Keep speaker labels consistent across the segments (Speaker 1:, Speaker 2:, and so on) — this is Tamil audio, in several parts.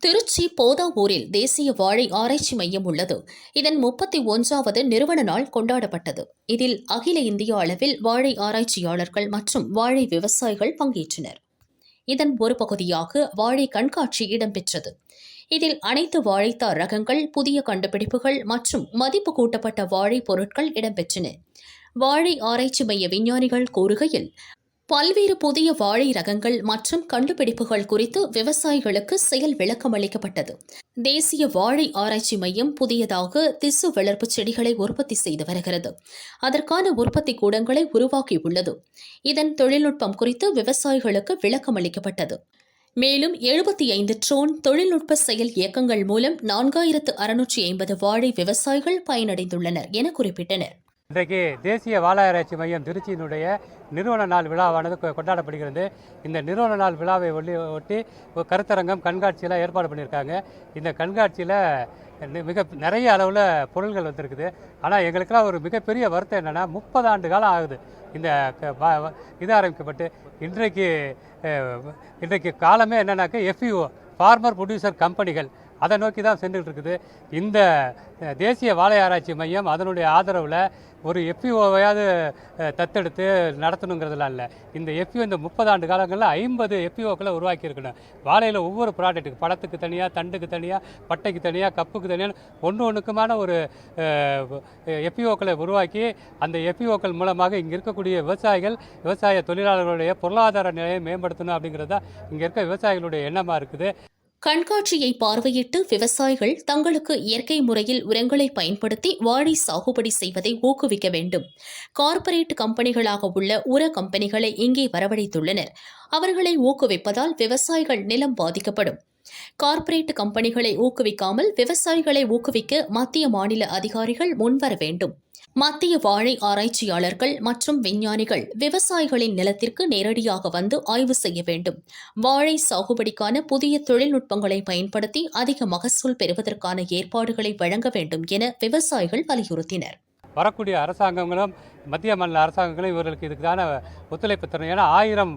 Speaker 1: திருச்சி போதாவூரில் தேசிய வாழை ஆராய்ச்சி மையம் உள்ளது. இதன் முப்பத்தி ஒன்றாவது நிறுவன நாள் கொண்டாடப்பட்டது. இதில் அகில இந்திய அளவில் வாழை ஆராய்ச்சியாளர்கள் மற்றும் வாழை விவசாயிகள் பங்கேற்றனர். இதன் ஒரு பகுதியாக வாழை கண்காட்சி இடம்பெற்றது. இதில் அனைத்து வாழைத்தார் ரகங்கள் புதிய கண்டுபிடிப்புகள் மற்றும் மதிப்பு கூட்டப்பட்ட வாழை பொருட்கள் இடம்பெற்றன. வாழை ஆராய்ச்சி மைய விஞ்ஞானிகள் கூறுகையில் பல்வேறு புதிய வாழை ரகங்கள் மற்றும் கண்டுபிடிப்புகள் குறித்து விவசாயிகளுக்கு செயல் விளக்கம் அளிக்கப்பட்டது. தேசிய வாழை ஆராய்ச்சி மையம் புதியதாக திசு வளர்ப்பு செடிகளை உற்பத்தி செய்து வருகிறது. அதற்கான உற்பத்தி கூடங்களை உருவாக்கியுள்ளது. இதன் தொழில்நுட்பம் குறித்து விவசாயிகளுக்கு விளக்கம் அளிக்கப்பட்டது. மேலும் எழுபத்தி ஐந்து ட்ரோன் தொழில்நுட்ப செயல் இயக்கங்கள் மூலம் நான்காயிரத்து அறுநூற்றி ஐம்பது வாழை விவசாயிகள் பயனடைந்துள்ளனர் என குறிப்பிட்டனர்.
Speaker 2: இன்றைக்கு தேசிய வாழாராய்ச்சி மையம் திருச்சியினுடைய நிறுவன நாள் விழாவானது கொ- கொண்டாடப்படுகிறது. இந்த நிறுவன நாள் விழாவை ஒட்டி ஒட்டி கருத்தரங்கம் கண்காட்சியெல்லாம் ஏற்பாடு பண்ணியிருக்காங்க. இந்த கண்காட்சியில் மிக நிறைய அளவில் பொருள்கள் வந்திருக்குது. ஆனால் எங்களுக்கெல்லாம் ஒரு மிகப்பெரிய வருத்தம் என்னென்னா முப்பது ஆண்டு காலம் ஆகுது. இந்த க- இது ஆரம்பிக்கப்பட்டு. இன்றைக்கு இன்றைக்கு காலமே என்னென்னாக்கா எஃப்இஓ ஃபார்மர் ப்ரொடியூசர் கம்பெனிகள் அதை நோக்கி தான் சென்றுட்டு இருக்குது இந்த தேசிய வாழை ஆராய்ச்சி மையம் அதனுடைய ஆதரவில் ஒரு எஃபிஓவையாவது தத்தெடுத்து நடத்தணுங்கிறதுலாம் இல்லை. இந்த எஃபிஓ இந்த முப்பது ஆண்டு காலங்களில் ஐம்பது எஃபிஓக்களை உருவாக்கியிருக்கணும். வாழையில் ஒவ்வொரு ப்ராடக்ட்டுக்கு பழத்துக்கு தனியாக தண்டுக்கு தனியாக பட்டைக்கு தனியாக கப்புக்கு தனியாக ஒன்று ஒன்றுக்குமான ஒரு எஃபிஓக்களை உருவாக்கி அந்த எஃபிஓக்கள் மூலமாக இங்கே இருக்கக்கூடிய விவசாயிகள் விவசாய தொழிலாளர்களுடைய பொருளாதார நிலையை மேம்படுத்தணும் அப்படிங்கிறது தான் இங்கே இருக்க விவசாயிகளுடைய எண்ணமாக இருக்குது.
Speaker 1: கண்காட்சியை பார்வையிட்டு விவசாயிகள் தங்களுக்கு இயற்கை முறையில் உரங்களை பயன்படுத்தி வாழை சாகுபடி செய்வதை ஊக்குவிக்க வேண்டும். கார்ப்பரேட் கம்பெனிகளாக உள்ள உர கம்பெனிகளை இங்கே வரவழைத்துள்ளனர். அவர்களை ஊக்குவிப்பதால் விவசாயிகள் நிலம் பாதிக்கப்படும். கார்ப்பரேட் கம்பெனிகளை ஊக்குவிக்காமல் விவசாயிகளை ஊக்குவிக்க மத்திய மாநில அதிகாரிகள் முன்வர வேண்டும். மத்திய வாழை ஆராய்ச்சியாளர்கள் மற்றும் விஞ்ஞானிகள் விவசாயிகளின் நிலத்திற்கு நேரடியாக வந்து ஆய்வு செய்ய வேண்டும். வாழை சாகுபடிக்கான புதிய தொழில்நுட்பங்களை பயன்படுத்தி அதிக மகசூல் பெறுவதற்கான ஏற்பாடுகளை வழங்க வேண்டும் என விவசாயிகள் வலியுறுத்தினர்.
Speaker 2: வரக்கூடிய அரசாங்கங்களும் மத்திய மாநில அரசாங்கங்களும் இவர்களுக்கு இதுக்கான ஒத்துழைப்பு தரணும். ஏன்னா ஆயிரம்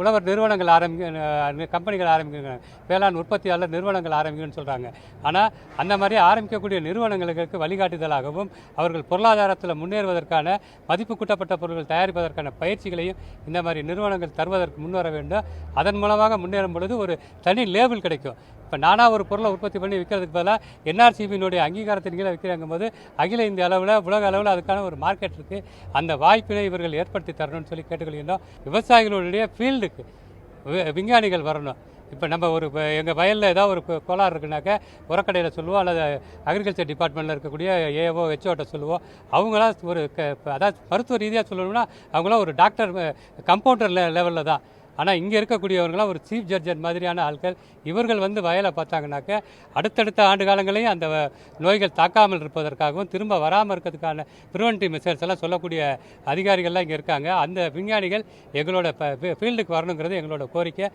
Speaker 2: உழவர் நிறுவனங்கள் ஆரம்பிக்க கம்பெனிகள் ஆரம்பிக்கிறாங்க. வேளாண் உற்பத்தியாளர் நிறுவனங்கள் ஆரம்பிக்கணும்னு சொல்கிறாங்க ஆனால் அந்த மாதிரி ஆரம்பிக்கக்கூடிய நிறுவனங்களுக்கு வழிகாட்டுதலாகவும் அவர்கள் பொருளாதாரத்தில் முன்னேறுவதற்கான மதிப்பு கூட்டப்பட்ட பொருட்கள் தயாரிப்பதற்கான பயிற்சிகளையும் இந்த மாதிரி நிறுவனங்கள் தருவதற்கு முன்வர வேண்டும். அதன் மூலமாக முன்னேறும் பொழுது ஒரு தனி லேபிள் கிடைக்கும். இப்போ நானாக ஒரு பொருளை உற்பத்தி பண்ணி விற்கிறதுக்கு பதிலாக என்ஆர்சிபியினுடைய அங்கீகாரத்தின் கீழே விற்கிறாங்க போது அகில இந்திய அளவில் உலக அளவில் அதுக்கான ஒரு மார்க்கெட் இருக்குது அந்த வாய்ப்பினை இவர்கள் ஏற்படுத்தி தரணும்னு சொல்லி கேட்டுக்கொள்கின்றோம். விவசாயிகளுடைய ஃபீல்டுக்கு விஞ்ஞானிகள் வரணும். இப்போ நம்ம ஒரு எங்கள் வயலில் ஏதாவது ஒரு கோளாறு இருக்குனாக்க உரக்கடையில் சொல்லுவோம் அல்லது அக்ரிகல்ச்சர் டிபார்ட்மெண்ட்டில் இருக்கக்கூடிய ஏஓ ஹெச்ஓட்ட சொல்லுவோம். அவங்களாம் ஒரு க அதாவது மருத்துவ ரீதியாக சொல்லணும்னா அவங்களாம் ஒரு டாக்டர் கம்பவுண்டர் லெவலில் தான். ஆனால் இங்கே இருக்கக்கூடியவர்களாம் ஒரு சீஃப் ஜட்ஜர் மாதிரியான ஆட்கள். இவர்கள் வந்து வயலை பார்த்தாங்கனாக்க அடுத்தடுத்த ஆண்டு காலங்களையும் அந்த வ- நோய்கள் தாக்காமல் இருப்பதற்காகவும் திரும்ப வராமல் இருக்கிறதுக்கான ப்ரிவென்டிவ் மெசேஜ் எல்லாம் சொல்லக்கூடிய அதிகாரிகள்லாம் இங்கே இருக்காங்க. அந்த விஞ்ஞானிகள் எங்களோட ஃபீல்டுக்கு வரணுங்கிறது எங்களோட கோரிக்கை.